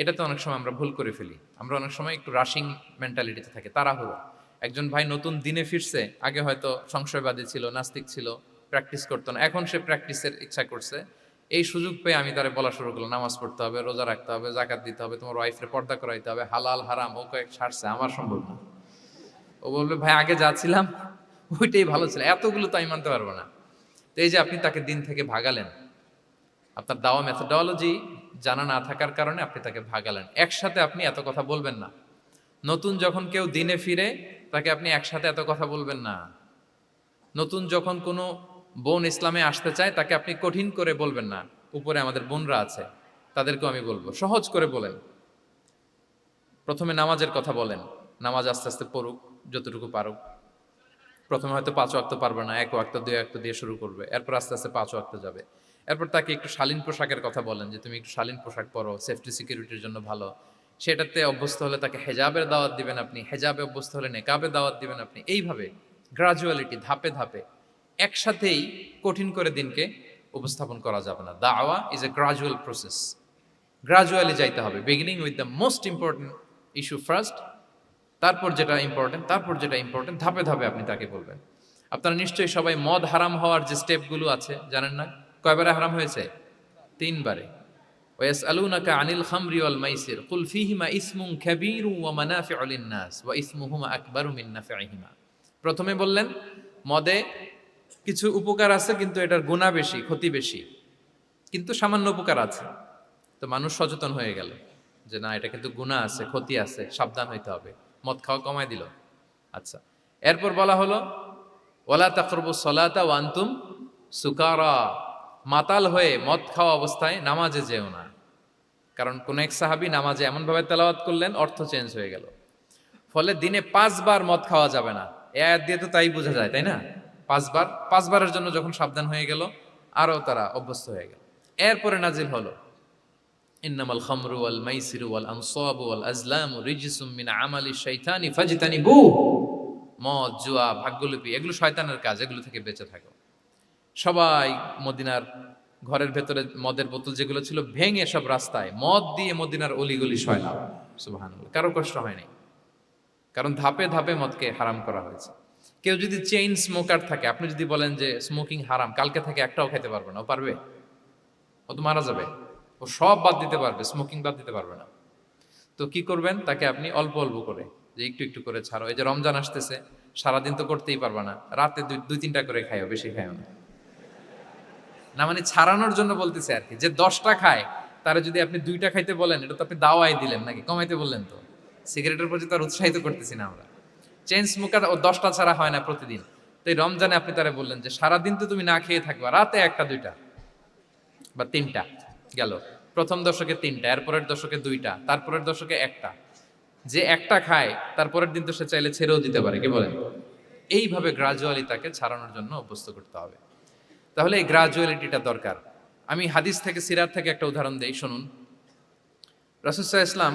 এটাতে অনেক সময় আমরা ভুল করে ফেলি। আমরা অনেক সময় একটু রাশিং মেন্টালিটিতে থাকি, তাড়াহুড়ো। একজন ভাই নতুন দিনে ফিরছে, আগে হয়তো সংশয়বাদী ছিল, নাস্তিক ছিল প্র্যাকটিস করতো না। এখন সে প্র্যাকটিসের ইচ্ছা করছে। এই সুযোগ পেয়ে আমি তারে বলা শুরু করলাম, নামাজ পড়তে হবে, রোজা রাখতে হবে, জাকাত দিতে হবে, তোমার ওয়াইফরে পর্দা করাইতে হবে, হালাল, হারাম, ও কয়েক ছাড়ছে, আমার সম্ভব না। ও বলবে, ভাই, আগে যা ছিলাম, ওইটাই ভালো ছিল, এতগুলো তো আমি মানতে পারব না। তো এই যে আপনি তাকে দিন থেকে ভাগালেন, আপনার দাওয়া মেথোডলজি জানা না থাকার কারণে আপনি তাকে ভাগালেন। একসাথে আপনি এত কথা বলবেন না। নতুন যখন কেউ দিনে ফিরে, তাকে আপনি একসাথে এত কথা বলবেন না। নতুন যখন কোনো বোন ইসলামে আসতে চায়, তাকে আপনি কঠিন করে বলবেন না। উপরে আমাদের বোনরা আছে, তাদেরকেও আমি বলব। সহজ করে বলেন। প্রথমে নামাজের কথা বলেন। নামাজ আস্তে আস্তে পড়ুক, যতটুকু পারুক। প্রথমে হয়তো পাঁচ ওয়াক্ত পারবে না, এক ওয়াক্ত, দুই ওয়াক্ত দিয়ে শুরু করবে। এরপর আস্তে আস্তে পাঁচ ওয়াক্ত যাবে। এরপর তাকে একটু শালীন পোশাকের কথা বলেন যে তুমি একটু শালীন পোশাক পরো সেফটি সিকিউরিটির জন্য ভালো। সেটাতে অভ্যস্ত হলে তাকে হেজাবের দাওয়াত দিবেন আপনি, হেজাবে অভ্যস্ত হলে নেকাবে দাওয়াত দিবেন আপনি। এইভাবে গ্রাজুয়ালিটি ধাপে ধাপে একসাথেই কঠিন করে দিনকে উপস্থাপন করা যাবে না। দাওয়া is a gradual process gradually যাইতে হবে। Beginning with the most important issue first তারপর যেটা ইম্পর্টেন্ট তারপর যেটা ইম্পর্টেন্ট ধাপে ধাপে আপনি তাকে বলবেন। আপনারা নিশ্চয়ই সবাই মদ হারাম হওয়ার যে স্টেপগুলো আছে, জানেন না? কয়বারে হারাম হয়েছে? তিনবারে। ওয়াস আলুনাকা আনিল খামরি ওয়াল মাইসির। কুল ফিহিমা ইসমুন কাবীরু ওয়া মানাফিউ লিন-নাস ওয়া ইসমুহুমা আকবারু মিন নাফিহিমা প্রথমে বললেন, মদে কিছু উপকার আছে, কিন্তু এটার গুণা বেশি, ক্ষতি বেশি। কিন্তু সামান্য উপকার আছে। তো মানুষ সচেতন হয়ে গেল যে না, এটা কিন্তু গুণা আছে, ক্ষতি আছে, সাবধান হইতে হবে। মদ খাওয়া কমায় দিল। আচ্ছা এরপর বলা হলো ওলা তাকরবু সলাতা ওয়ান্তুম সুকারা। মাতাল হয়ে মদ খাওয়া অবস্থায় নামাজে যেও না। কারণ কোন এক সাহাবি নামাজে এমনভাবে তেলাওয়াত করলেন, অর্থ চেঞ্জ হয়ে গেল। ফলে দিনে পাঁচবার মদ খাওয়া যাবে না। এ আয়াত দিয়ে তো তাই বোঝা যায়, তাই না? পাঁচবার, পাঁচবারের জন্য যখন সাবধান হয়ে গেল, আরও তারা অভ্যস্ত হয়ে গেল। এরপরে নাজিল হলো, ইন্নামাল মদ, জুয়া, ভাগ্যলিপি, এগুলো শয়তানের কাজ, এগুলো থেকে বেঁচে থাকো। সবাই মদিনার ঘরের ভেতরে মদের বোতল যেগুলো ছিল ভেঙে সব রাস্তায় মদ দিয়ে মদিনার অলিগলি সয়লাম সুবহানাল্লাহ। কারও কষ্ট হয়নি। কারণ ধাপে ধাপে মদকে হারাম করা হয়েছে। কেউ যদি চেইন স্মোকার থাকে, আপনি যদি বলেন যে স্মোকিং হারাম, কালকে থেকে একটাও খেতে পারবে না, ও পারবে? ও তো মারা যাবে। ও সব বাদ দিতে পারবে স্মোকিং বাদ দিতে পারবে না। তো কি করবেন? তাকে আপনি অল্প অল্প করে, যে একটু একটু করে ছাড়ো। এই যে রমজান আসতেছে, সারাদিন তো করতেই পারবে না। রাতে দুই দুই তিনটা করে খাইও, বেশি খাইও না। না মানে ছাড়ানোর জন্য বলতেছে আর কি, যে দশটা খায়, তারা যদি আপনি দুইটা খাইতে বলেন, এটা তো আপনি দাওয়াই দিলেন নাকি, কমাইতে বললেন তো। সিগারেটের প্রতি তার উৎসাহিত করতেছি না আমরা। চেন স্মোকার ও দশটা ছাড়া হয় না প্রতিদিন। তো এই রমজানে আপনি তারা বললেন যে, সারাদিন তো তুমি না খেয়ে থাকবা, রাতে একটা, দুইটা বা তিনটা গেল। প্রথম দশকে তিনটা, এরপরের দশকে দুইটা, তারপরের দশকে একটা। যে একটা খায়, তারপরের দিন তো সে চাইলে ছেড়েও দিতে পারে, কি বলেন? এইভাবে গ্রাজুয়ালি তাকে ছাড়ানোর জন্য অভ্যস্ত করতে হবে। তাহলে এই গ্রাজুয়ালিটিটা দরকার। আমি হাদিস থেকে, সিরাত থেকে একটা উদাহরণ দেই, শুনুন। রাসুসাহ ইসলাম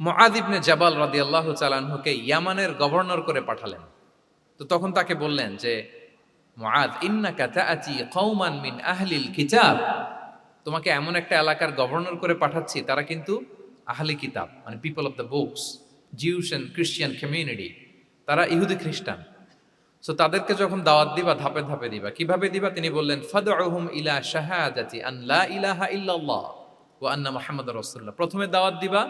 মহাদিবনে জাবাল রাদি আল্লাহ চালানহুকে ইয়ামানের গভর্নর করে পাঠালেন। তো তখন তাকে বললেন যে মহাদ ইন্নাকা তাআতি কওমান মিন আহলিল কিতাব। তোমাকে এমন একটা এলাকার গভর্নর করে পাঠাচ্ছি, তারা কিন্তু আহলি কিতাব মানে people of the books Jews and Christian community তারা ইহুদি খ্রিস্টান। সো তাদেরকে যখন দাওয়াত দিবা, ধাপে ধাপে দিবা, কীভাবে দিবা? তিনি বললেন, ফাদউহুম ইলা শাহাদাতি আন লা ইলাহা ইল্লাল্লাহ ওয়া আন্না মুহাম্মাদুর রাসূলুল্লাহ। প্রথমে দাওয়াত দিবা,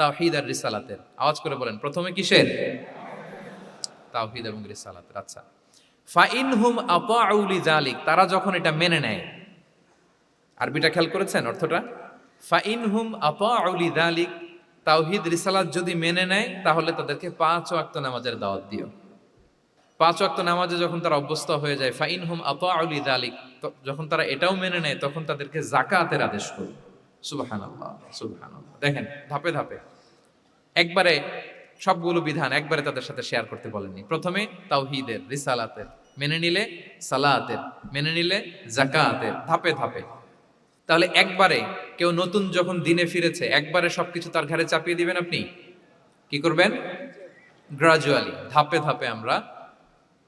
তাওহীদ আর রিসালাতের। আওয়াজ করে বলেন, প্রথমে কিসের? তাওহীদ এবং রিসালাতের আচ্ছা। ফাইনহুম আতাউ লিযালিক, তারা যখন এটা মেনে নেয়, আরবিটা খেয়াল করেছেন অর্থটা? ফাইনহুম আতাউ লিযালিক, তাওহীদ, রিসালাত যদি মেনে নেয়, তাহলে তাদেরকে পাঁচ ওয়াক্ত নামাজের দাওয়াত দিও। পাঁচ ওয়াক্ত নামাজে যখন তারা অভ্যস্ত হয়ে যায় ফাইন হুম আতাউলি দালিক যখন তারা এটাও মেনে নেয়, তখন তাদেরকে জাকাতের আদেশ করো। সুবাহান সুবাহান দেখেন, ধাপে ধাপে। একবারে সবগুলো বিধান একবারে তাদের সাথে শেয়ার করতে বলেননি। প্রথমে তাওহিদের, রিসালাতের। মেনে নিলে সালাতের, মেনে নিলে জাকাতের ধাপে ধাপে। তাহলে একবারে কেউ নতুন যখন দিনে ফিরেছে, একবারে সবকিছু তার ঘাড়ে চাপিয়ে দিবেন আপনি? কি করবেন? গ্রাজুয়ালি ধাপে ধাপে আমরা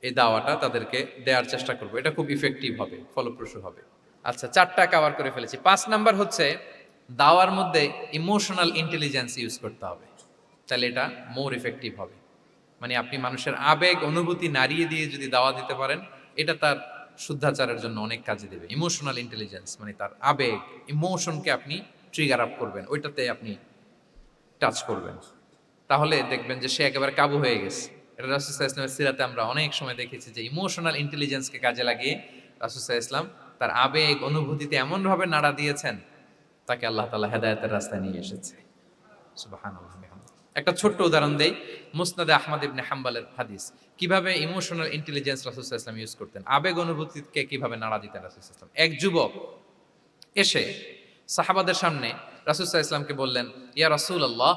এই দাওয়াটা তাদেরকে দেওয়ার চেষ্টা করব। এটা খুব ইফেক্টিভ হবে, ফলপ্রসূ হবে। আচ্ছা চারটা কাভার করে ফেলেছি। পাঁচ নাম্বার হচ্ছে, দাওয়ার মধ্যে ইমোশনাল ইন্টেলিজেন্স ইউজ করতে হবে। তাহলে এটা মোর ইফেক্টিভ হবে। মানে আপনি মানুষের আবেগ, অনুভূতি নাড়িয়ে দিয়ে যদি দাওয়া দিতে পারেন, এটা তার শুদ্ধাচারের জন্য অনেক কাজে দেবে। ইমোশনাল ইন্টেলিজেন্স মানে তার আবেগ ইমোশনকে আপনি ট্রিগার আপ করবেন, ওইটাতে আপনি টাচ করবেন। তাহলে দেখবেন যে সে একেবারে কাবু হয়ে গেছে। এটা রাসুসাহ ইসলামের সিরাতে আমরা অনেক সময় দেখেছি যে ইমোশনাল ইন্টেলিজেন্সকে কাজে লাগিয়ে রাসুসাহ ইসলাম তার আবেগ, অনুভূতিতে এমনভাবে নাড়া দিয়েছেন, তাকে আল্লাহ তালা হেদায়তের রাস্তায় নিয়ে এসেছে। একটা ছোট্ট উদাহরণ দেই, মুসনাদে আহমদ ইবনে হাম্বালের হাদিস। কীভাবে ইমোশনাল ইন্টেলিজেন্স রাসুসাহ ইসলাম ইউজ করতেন? আবেগ, অনুভূতিকে কীভাবে নাড়া দিতেন রাসুসাহ ইসলাম এক যুবক এসে সাহাবাদের সামনে রাসুসাহ ইসলামকে বললেন, ইয়া রাসুল আল্লাহ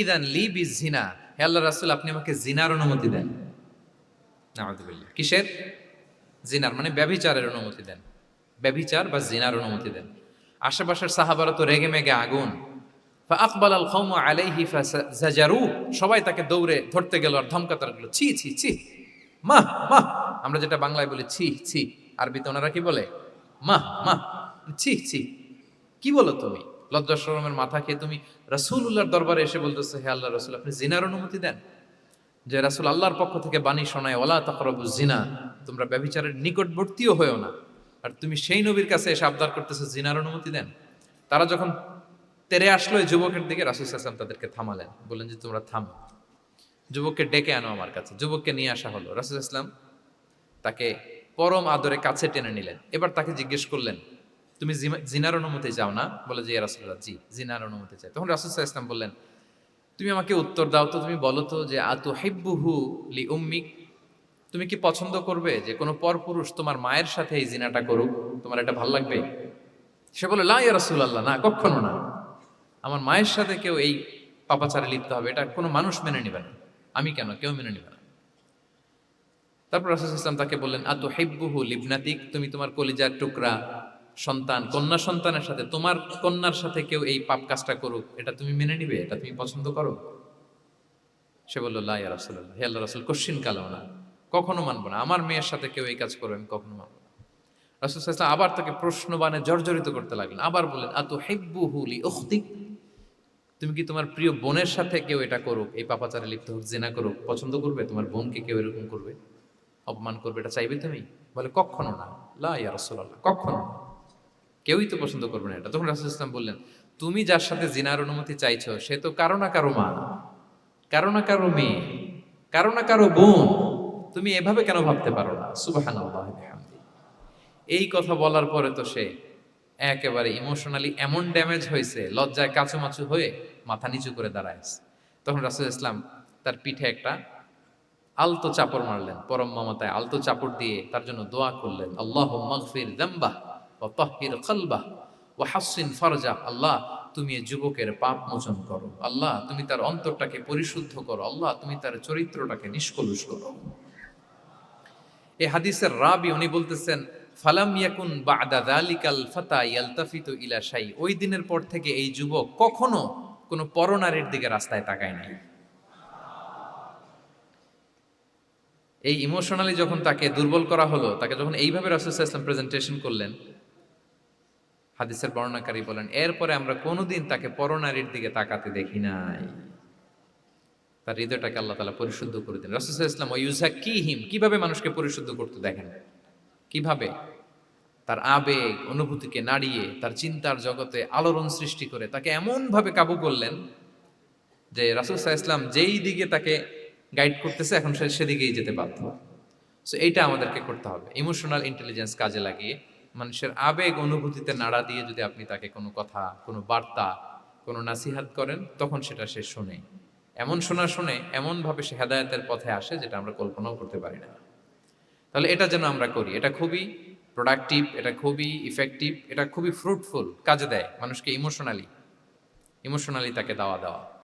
ইদান লি বি জিনা হে আল্লাহ রাসুল, আপনি আমাকে জিনার অনুমতি দেন। নাউযুবিল্লাহ। কিসের? জিনার মানে ব্যভিচারের অনুমতি দেন। ব্যভিচার বা জিনার অনুমতি দেন। আশেপাশের সাহাবারা তো রেগে মেগে আগুন। আকবাল আল খৌম আলাইহি ফাজারু সবাই তাকে দৌড়ে ধরতে গেল আর ধমকাতে লাগল ছি ছি ছি, মাহ মাহ। আমরা যেটা বাংলায় বলি, ছি ছি। আরবিতে ওনারা কি বলে? মাহ মাহ। ছি ছি। কি বলো তুমি? লজ্জা শরমের মাথা খেয়ে তুমি রাসূলুল্লাহর দরবারে এসে বলতেছো, হে আল্লাহ রসুল, আপনি জিনার অনুমতি দেন? যে রাসূল আল্লাহর পক্ষ থেকে বাণী শোনায় ওলা তাকরাবু জিনা, তোমরা ব্যভিচারের নিকটবর্তীও হয়েও না। আর তুমি সেই নবীর কাছে এসে আবদার করতেছো, জিনার অনুমতি দেন? তারা যখন তেরে আসলো, এই যুবকের দিকে রাসূল সাল্লাম তাদেরকে থামালেন। বললেন যে, তোমরা থামো। যুবককে ডেকে আনো আমার কাছে। যুবককে নিয়ে আসা হলো। রাসূল ইসলাম তাকে পরম আদরে কাছে টেনে নিলেন। এবার তাকে জিজ্ঞেস করলেন তুমি জিনার অনুমতি চাও না? বলে যে রাসুল্লাহ জি, জিনার অনুমতি চাই। তখন রাসুল ইসলাম বললেন, তুমি আমাকে উত্তর দাও তো, তুমি বলো তো যে আতু হেব্বুহু লি উম্মিক, তুমি কি পছন্দ করবে যে, কোনো পরপুরুষ তোমার মায়ের সাথে এই জিনাটা করুক? তোমার এটা ভালো লাগবে? সে বলে লা, ইয়া রাসূলুল্লাহ, না কখনো না। আমার মায়ের সাথে কেউ এই পাপাচারে লিপ্ত হবে, এটা কোনো মানুষ মেনে নেবে না। আমি কেন? কেউ মেনে নেবে না। তারপর রাসুল ইসলাম তাকে বললেন আতু হেব্বুহু লিবনাতিক, তুমি তোমার কলিজার টুকরা সন্তান, কন্যা সন্তানের সাথে, তোমার কন্যার সাথে কেউ এই পাপ কাজটা করুক, এটা তুমি মেনে নিবে, এটা তুমি পছন্দ করো? সে বলল লাই রাসূলুল্লাহ। হে আল্লাহ রাসূল, কোশ্চিন কালো না। কখনো মানবো না। আমার মেয়ের সাথে কেউ এই কাজ করবে, আমি কখনো মানবো না। রাসূল ওয়াসাল্লাম আবার তাকে প্রশ্নবাণে জর্জরিত করতে লাগলেন। আবার বললেন আতু হেব্বুহু লি উখতিক তুমি কি তোমার প্রিয় বোনের সাথে কেউ এটা করুক? এই পাপাচারে লিপ্ত হোক, জেনা করুক, পছন্দ করবে? তোমার বোনকে কেউ এরকম করবে? অপমান করবে? এটা চাইবে তুমি? বলে, কখনো না। লা ইয়া রাসূলুল্লাহ। কখনো? না কেউই তো পছন্দ করবে না এটা। তখন রাসুল ইসলাম বললেন, তুমি যার সাথে জিনার অনুমতি চাইছো, সে তো কারও না কারও মা কারও না কারও মেয়ে, কারও না কারও বোন। তুমি এভাবে কেন ভাবতে পারো না? বিহামদি। এই কথা বলার পরে তো সে একেবারে ইমোশনালি এমন ড্যামেজ হয়েছে, লজ্জায় কাচুমাচু হয়ে মাথা নিচু করে দাঁড়ায় তখন রাসুল ইসলাম তার পিঠে একটা আলতো চাপড় মারলেন, পরম মমতায় আলতো চাপড় দিয়ে তার জন্য দোয়া করলেন আল্লাহ মগফির দাম্বাহ। ও তহির খলবাহ ও হাসিন ফরজা আল্লাহ, তুমি যুবকের পাপ মোচন করো। আল্লাহ, তুমি তার অন্তরটাকে পরিশুদ্ধ করো। আল্লাহ, তুমি তার চরিত্রটাকে নিষ্কলুষ করো। এই হাদিসের রাবি, উনি বলতেছেন, ফালাম ইয়াকুন বাদা যালিকাল ফাতা ইয়ালতাফিতু ইলা শাই। ওই দিনের পর থেকে এই যুবক কখনো কোনো পরনারীর দিকে রাস্তায় তাকায় নাই। এই ইমোশনালি যখন তাকে দুর্বল করা হলো, তাকে যখন এইভাবে রাসুল ইসলাম প্রেজেন্টেশন করলেন হাদিসের বর্ণনাকারী বলেন, এরপরে আমরা কোনোদিন তাকে পরনারীর দিকে তাকাতে দেখি নাই। তার হৃদয়টাকে আল্লাহ তালা পরিশুদ্ধ করে দিন রাসুল ইসলাম ইউজা কি হিম কীভাবে মানুষকে পরিশুদ্ধ করতে দেখেন? কীভাবে? তার আবেগ, অনুভূতিকে নাড়িয়ে, তার চিন্তার জগতে আলোড়ন সৃষ্টি করে তাকে এমনভাবে কাবু করলেন যে রাসুল সাহা ইসলাম যেই দিকে তাকে গাইড করতেছে, এখন সে সেদিকেই যেতে বাধ্য। সো এইটা আমাদেরকে করতে হবে। ইমোশনাল ইন্টেলিজেন্স কাজে লাগিয়ে মানুষের আবেগ অনুভূতিতে নাড়া দিয়ে যদি আপনি তাকে কোনো কথা, কোনো বার্তা, কোনো নাসিহাত করেন, তখন সেটা সে শোনে। এমন শোনা শুনে এমনভাবে সে হেদায়তের পথে আসে যেটা আমরা কল্পনাও করতে পারি না। তাহলে এটা যেন আমরা করি। এটা খুবই প্রোডাক্টিভ এটা খুবই ইফেক্টিভ এটা খুবই ফ্রুটফুল কাজে দেয় মানুষকে ইমোশনালি ইমোশনালি তাকে দাওয়া দেওয়া।